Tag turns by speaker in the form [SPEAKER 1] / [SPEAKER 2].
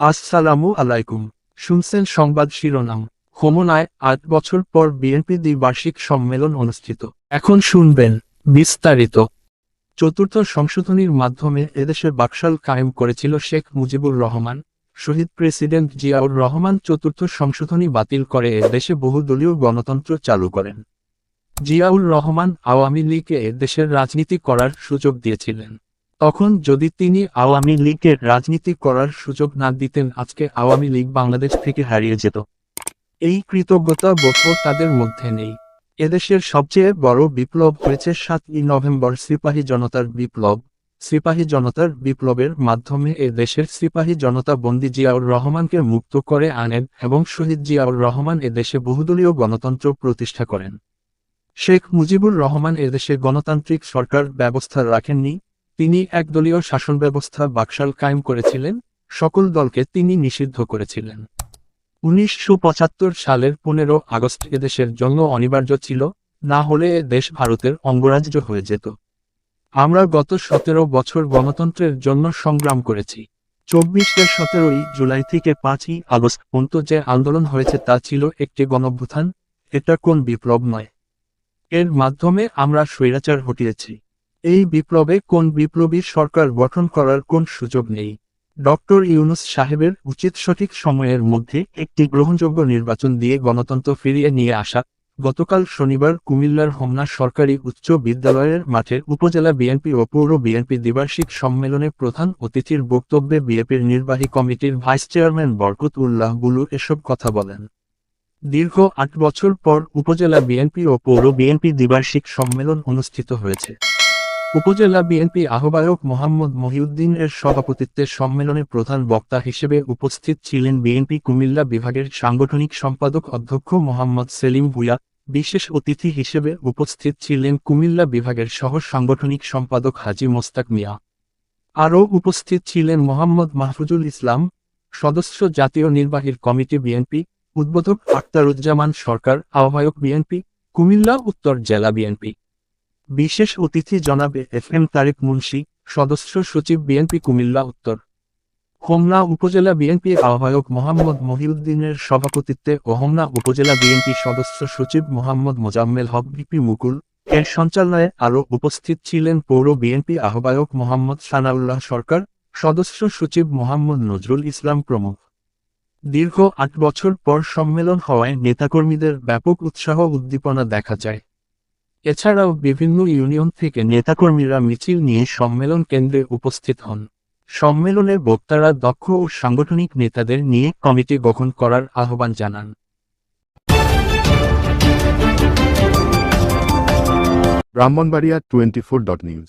[SPEAKER 1] আসসালামু আলাইকুম। শুনছেন সংবাদ শিরোনাম। হোমনায় আট বছর পর বিএনপি দ্বিবার্ষিক সম্মেলন অনুষ্ঠিত। এখন শুনবেন বিস্তারিত। চতুর্থ সংশোধনীর মাধ্যমে এদেশে বাকশাল কায়েম করেছিল শেখ মুজিবুর রহমান। শহীদ প্রেসিডেন্ট জিয়াউর রহমান চতুর্থ সংশোধনী বাতিল করে এদেশে বহুদলীয় গণতন্ত্র চালু করেন। জিয়াউর রহমান আওয়ামী লীগকে এদেশের রাজনীতি করার সুযোগ দিয়েছিলেন। তখন যদি তিনি আওয়ামী লীগের রাজনীতি করার সুযোগ না দিতেন, আজকে আওয়ামী লীগ বাংলাদেশ থেকে হারিয়ে যেত। এই কৃতজ্ঞতা বোধ তাদের মধ্যে নেই। এদেশের সবচেয়ে বড় বিপ্লব হয়েছে সাতই নভেম্বর সিপাহী জনতার বিপ্লব। সিপাহী জনতার বিপ্লবের মাধ্যমে এ দেশের সিপাহী জনতা বন্দী জিয়াউর রহমানকে মুক্ত করে আনেন এবং শহীদ জিয়াউর রহমান এ দেশে বহুদলীয় গণতন্ত্র প্রতিষ্ঠা করেন। শেখ মুজিবুর রহমান এদেশে গণতান্ত্রিক সরকার ব্যবস্থা রাখেননি তিনি একদলীয় শাসন ব্যবস্থা বাকশাল কায়েম করেছিলেন, সকল দলকে তিনি নিষিদ্ধ করেছিলেন। উনিশশো পঁচাত্তর সালের পনেরো আগস্ট এদেশের জন্য অনিবার্য ছিল, না হলে এ দেশ ভারতের অঙ্গরাজ্য হয়ে যেত। আমরা গত সতেরো বছর গণতন্ত্রের জন্য সংগ্রাম করেছি। চব্বিশের সতেরোই জুলাই থেকে পাঁচই আগস্ট পর্যন্ত যে আন্দোলন হয়েছে তা ছিল একটি গণভ্যুত্থান এটা কোন বিপ্লব নয়। এর মাধ্যমে আমরা স্বৈরাচার হটিয়েছি। এই বিপ্লবে কোন বিপ্লবী সরকার গঠন করার কোন সুযোগ নেই? ডক্টর ইউনুস সাহেবের উচিত সঠিক সময়ের মধ্যে একটি গ্রহণযোগ্য নির্বাচন দিয়ে গণতন্ত্র ফিরিয়ে নিয়ে আসা। গতকাল শনিবার কুমিল্লার হোমনা সরকারি উচ্চ বিদ্যালয়ের মাঠে উপজেলা বিএনপি ও পৌর বিএনপি দ্বিবার্ষিক সম্মেলনে প্রধান অতিথির বক্তব্যে বিএনপির নির্বাহী কমিটির ভাইস চেয়ারম্যান বরকত উল্লাহ বুলু এসব কথা বলেন। দীর্ঘ আট বছর পর উপজেলা বিএনপি ও পৌর বিএনপি দ্বিবার্ষিক সম্মেলন অনুষ্ঠিত হয়েছে। উপজেলা বিএনপি আহ্বায়ক মোহাম্মদ মহিউদ্দিনের সভাপতিত্বে সম্মেলনে প্রধান বক্তা হিসেবে উপস্থিত ছিলেন বিএনপি কুমিল্লা বিভাগের সাংগঠনিক সম্পাদক অধ্যক্ষ মোহাম্মদ সেলিম ভুয়া বিশেষ অতিথি হিসেবে উপস্থিত ছিলেন কুমিল্লা বিভাগের সহ সাংগঠনিক সম্পাদক হাজি মোস্তাক মিয়া। আরও উপস্থিত ছিলেন মোহাম্মদ মাহফুজুল ইসলাম, সদস্য জাতীয় নির্বাহীর কমিটি বিএনপি, উদ্বোধক আক্তারুজ্জামান সরকার, আহ্বায়ক বিএনপি, কুমিল্লা উত্তর জেলা বিএনপি। বিশেষ অতিথি জনাবে এফ এম তারেক মুন্সি, সদস্য সচিব বিএনপি কুমিল্লা উত্তর। হোমনা উপজেলা বিএনপি আহ্বায়ক মোহাম্মদ মহিউদ্দিনের সভাপতিত্বে ও হোমনা উপজেলা বিএনপি সদস্য সচিব মোহাম্মদ মোজাম্মেল হক বিপি মুকুল, এর সঞ্চালনায় আরও উপস্থিত ছিলেন পৌর বিএনপি আহ্বায়ক মোহাম্মদ সানাউল্লাহ সরকার, সদস্য সচিব মোহাম্মদ নজরুল ইসলাম প্রমুখ। দীর্ঘ আট বছর পর সম্মেলন হওয়ায় নেতাকর্মীদের ব্যাপক উৎসাহ উদ্দীপনা দেখা যায়। এছাড়াও বিভিন্ন ইউনিয়ন থেকে নেতাকর্মীরা মিছিল নিয়ে সম্মেলন কেন্দ্রে উপস্থিত হন। সম্মেলনে বক্তারা দক্ষ ও সাংগঠনিক নেতাদের নিয়ে কমিটি গঠন করার আহ্বান জানান।
[SPEAKER 2] Brahmanbaria twenty four dot news.